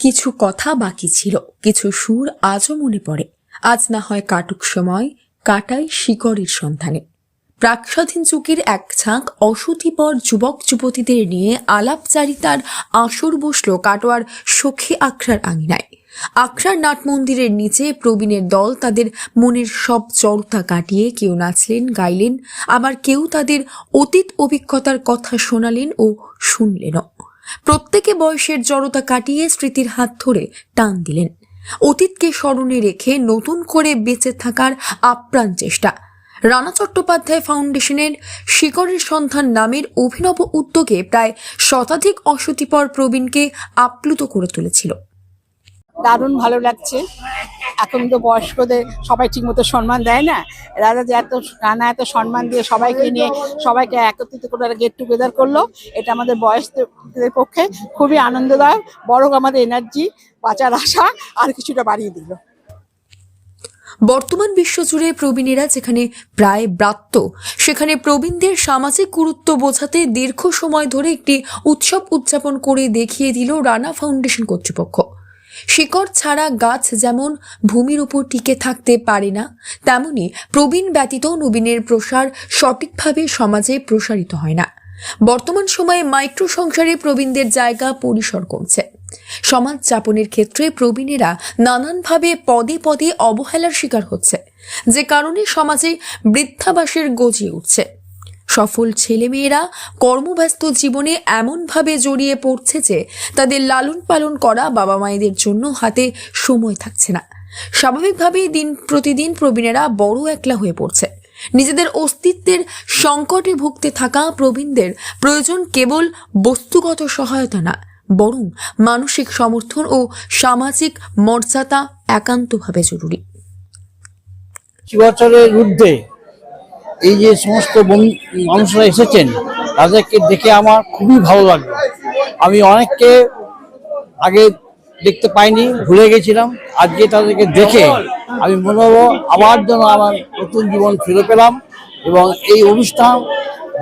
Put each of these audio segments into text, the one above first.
কিছু কথা বাকি ছিল, কিছু সুর আজও মনে পড়ে। আজ না হয় কাটুক সময়, কাটাই শিকড়ের সন্ধানে। প্রাকস্বাধীন যুগের এক ঝাঁক অসতিপর যুবক যুবতীদের নিয়ে আলাপচারিতার আসর বসল কাটোয়ার সখী আখড়ার আঙিনায়। আখড়ার নাট মন্দিরের নিচে প্রবীণের দল তাদের মনের সব জড়তা কাটিয়ে কেউ নাচলেন, গাইলেন, আবার কেউ তাদের অতীত অভিজ্ঞতার কথা শোনালেন ও শুনলেনও। প্রত্যেকে বয়সের জড়তা কাটিয়ে স্মৃতির হাত ধরে টান দিলেন। অতীতকে স্মরণে রেখে নতুন করে বেঁচে থাকার আপ্রাণ চেষ্টা। রানা চট্টোপাধ্যায় ফাউন্ডেশনের শিকরের সন্ধান নামের অভিনব উদ্যোগে প্রায় শতাধিক অসতিপর প্রবীণকে আপ্লুত করে তুলেছিল। দারুণ ভালো লাগছে। এখন তো বয়স্কদের সবাই ঠিকমতো সম্মান দেয় না। রাজা যে এত, রানা এত সম্মান দিয়ে সবাইকে নিয়ে, সবাইকে একত্রিত করে গেট টুগেদার করল, এটা আমাদের বয়সদের পক্ষে খুবই আনন্দদায়ক, বরং আমাদের এনার্জি বাঁচার আশা আর কিছুটা বাড়িয়ে দিল। বর্তমান বিশ্বজুড়ে প্রবীণেরা যেখানে প্রায় ব্রাত্য, সেখানে প্রবীণদের সামাজিক গুরুত্ব বোঝাতে দীর্ঘ সময় ধরে একটি উৎসব উদযাপন করে দেখিয়ে দিল রানা ফাউন্ডেশন কর্তৃপক্ষ। শিকড় ছাড়া গাছ যেমন ভূমির উপর টিকে থাকতে পারে না, তেমনি প্রবীণ ব্যতীত নবীনের প্রসার সঠিকভাবে সমাজে প্রসারিত হয় না। বর্তমান সময়ে মাইক্রো সংসারে প্রবীণদের জায়গা পরিসর কমছে। সমাজ যাপনের ক্ষেত্রে প্রবীণেরা নানানভাবে পদে পদে অবহেলার শিকার হচ্ছে, যে কারণে সমাজে বৃদ্ধাবাসের গজিয়ে উঠছে। সফল ছেলেমেয়েরা কর্মব্যস্ত জীবনে এমনভাবে জড়িয়ে পড়ছে যে তাদের লালন পালন করা বাবা মায়েদের জন্য হাতে সময় থাকছে না। স্বাভাবিকভাবেই দিন প্রতিদিন প্রবীণেরা বড় একলা হয়ে পড়ছে। নিজেদের অস্তিত্বের সংকটে ভুগতে থাকা প্রবীণদের প্রয়োজন কেবল বস্তুগত সহায়তা না, বরং মানসিক সমর্থন ও সামাজিক মর্যাদা একান্তভাবে জরুরি। বছরের এই যে সমস্ত মানুষরা এসেছেন, তাদেরকে দেখে আমার খুবই ভালো লাগল। আমি অনেককে আগে দেখতে পাইনি, ভুলে গেছিলাম। আজকে তাদেরকে দেখে আমি মনে হলো আবার যেন আমার নতুন জীবন ফিরে পেলাম এবং এই অনুষ্ঠান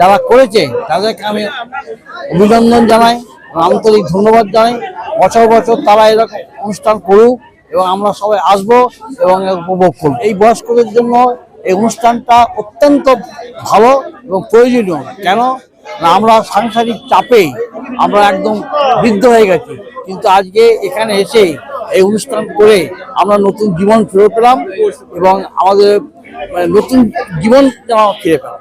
যারা করেছে, তাদেরকে আমি অভিনন্দন জানাই, আন্তরিক ধন্যবাদ জানাই। বছর বছর তারা এরকম অনুষ্ঠান করুক এবং আমরা সবাই আসব এবং উপভোগ করব এই বয়স্কদের জন্য এই অনুষ্ঠানটা অত্যন্ত ভালো এবং প্রয়োজনীয়। কেন? না, আমরা সাংসারিক চাপে আমরা একদম বৃদ্ধ হয়ে গেছি। কিন্তু আজকে এখানে এসে এই অনুষ্ঠান করে আমরা নতুন জীবন ফিরে পেলাম এবং আমাদের মানে নতুন জীবন ফিরে পেলাম।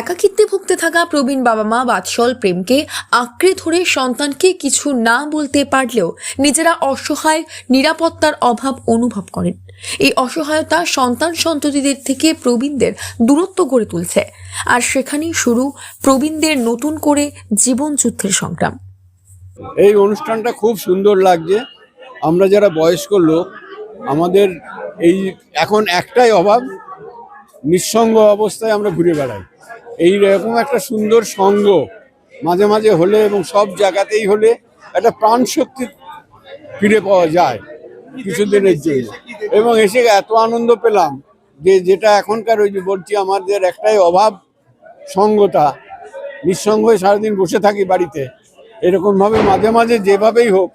একাকিত্বে ভুগতে থাকা প্রবীণ বাবা মা বাৎসল প্রেমকে আঁকড়ে ধরে সন্তানকে কিছু না বলতে পারলেও নিজেরা অসহায়, নিরাপত্তার অভাব অনুভব করেন। এই অসহায়তা সন্তান সন্ততিদের থেকে প্রবীণদের দূরত্ব গড়ে তুলছে। আর সেখানেই শুরু প্রবীণদের নতুন করে জীবন যুদ্ধের সংগ্রাম। এই অনুষ্ঠানটা খুব সুন্দর লাগছে। আমরা যারা বয়স্ক লোক, আমাদের এই এখন একটাই অভাব, নিঃসঙ্গ অবস্থায় আমরা ঘুরে বেড়াই। এই রকম একটা সুন্দর সঙ্গ মাঝে মাঝে হলে এবং সব জায়গাতেই হলে একটা প্রাণ শক্তি ফিরে পাওয়া যায় কিছুদিনের জন্য। এবং এসে এত আনন্দ পেলাম যে যেটা এখনকার ওই যে বলছি, আমাদের একটাই অভাব সঙ্গতা নিঃসঙ্গ হয়ে সারাদিন বসে থাকি বাড়িতে। এরকমভাবে মাঝে মাঝে যেভাবেই হোক,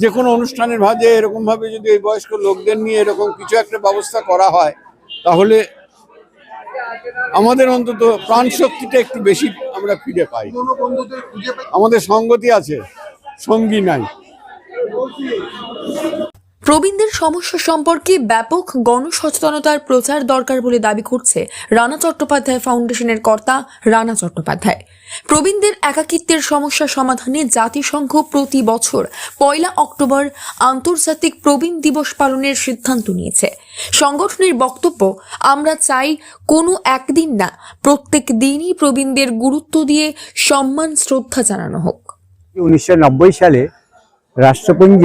যে কোনো অনুষ্ঠানের ভাজে এরকমভাবে যদি এই বয়স্ক লোকদের নিয়ে এরকম কিছু একটা ব্যবস্থা করা হয়, তাহলে আমাদের অন্তত প্রাণ শক্তিটা একটু বেশি আমরা ফিরে পাই। আমাদের সঙ্গতি আছে সঙ্গী নাই। প্রবীণদের সমস্যা সম্পর্কে ব্যাপক গণসচেতনতার প্রচার দরকার বলে দাবি করছে রানা চট্টোপাধ্যায় ফাউন্ডেশনের কর্তা রানা চট্টোপাধ্যায়। প্রবীণদের একাকিত্বের সমস্যা সমাধানে জাতিসংঘ প্রতি বছর পয়লা অক্টোবর আন্তর্জাতিক প্রবীণ দিবস পালনের সিদ্ধান্ত নিয়েছে। সংগঠনের বক্তব্য, আমরা চাই কোনো একদিন না, প্রত্যেক দিনই প্রবীণদের গুরুত্ব দিয়ে সম্মান, শ্রদ্ধা জানানো হোক। উনিশশো নব্বই সালে রাষ্ট্রপুঞ্জ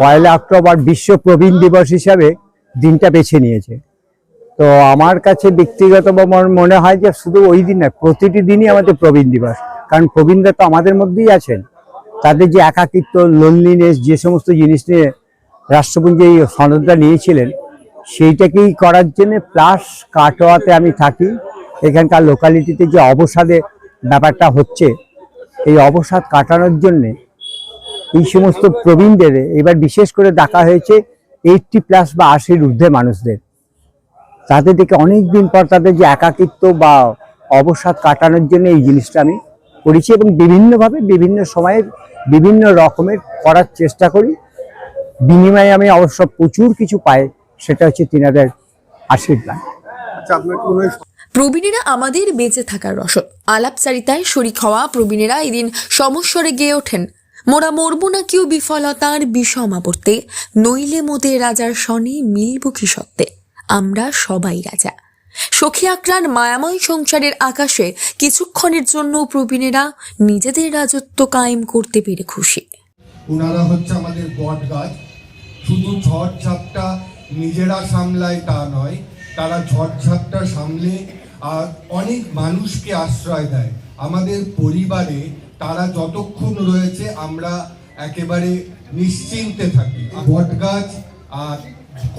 পয়লা অক্টোবর বিশ্ব প্রবীণ দিবস হিসাবে দিনটা বেছে নিয়েছে। তো আমার কাছে ব্যক্তিগতভাবে আমার মনে হয় যে শুধু ওই দিন না প্রতিটি দিনই আমাদের প্রবীণ দিবস। কারণ প্রবীণরা তো আমাদের মধ্যেই আছেন। তাদের যে একাকিত্ব লোনলিনেস যে সমস্ত জিনিস নিয়ে রাষ্ট্রপুঞ্জ এই সনদটা নিয়েছিলেন, সেইটাকেই করার জন্য প্লাস কাটোয়াতে আমি থাকি। এখানকার লোকালিটিতে যে অবসাদে ব্যাপারটা হচ্ছে, এই অবসাদ কাটানোর জন্যে এই সমস্ত প্রবীণদের এবার বিশেষ করে ডাকা হয়েছে এইটটি প্লাস বা আশির ঊর্ধ্বে মানুষদের। তাদের থেকে অনেক দিন পর তাদের যে একাকিত্ব বা অবসাদ কাটানোর জন্য এই জিনিসটা আমি করেছি এবং বিভিন্নভাবে বিভিন্ন সময়ে বিভিন্ন রকমের করার চেষ্টা করি। বিনিময়ে আমি অবশ্য প্রচুর কিছু পাই সেটা হচ্ছে তিনাদের আশীর্বাদ প্রবীণেরা আমাদের বেঁচে থাকার রসদ। আলাপচারিতায় শরিক হওয়া প্রবীণেরা এদিন সমস্বরে গেয়ে ওঠেন। মোরা মরবো না কেউ বিফলতার বিষম আবর্তে নইলে মোদের রাজার সনে মিলব কি সত্ত্বে? আমরা সবাই রাজা। সখী আক্রান মায়াময় সংসারের আকাশে কিছুক্ষণের জন্য প্রবীণেরা নিজেদের রাজত্ব কায়েম করতে পেরে খুশি। ওনারা হচ্ছে আমাদের বট গাছ। শুধু ঝড় ঝাপটা নিজেরা সামলায় তা নয়, তারা ঝড় ঝাপটা সামলে আর অনেক মানুষকে আশ্রয় দেয়। আমাদের পরিবারে তারা যতক্ষণ রয়েছে, আমরা একেবারে নিশ্চিন্তে থাকি। বট গাছ, আর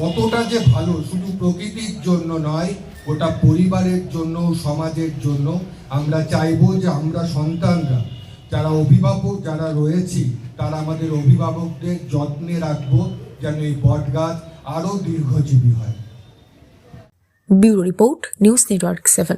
কতটা যে ভালো, শুধু প্রকৃতির জন্য নয়, গোটা পরিবারের জন্য, সমাজের জন্য, আমরা চাইব যে আমরা সন্তানরা, যারা অভিভাবক, যারা রয়েছি, তারা আমাদের অভিভাবকদের যত্নে রাখব, যেন এই বট গাছ আরও দীর্ঘজীবী হয়। Bureau report, news network seven.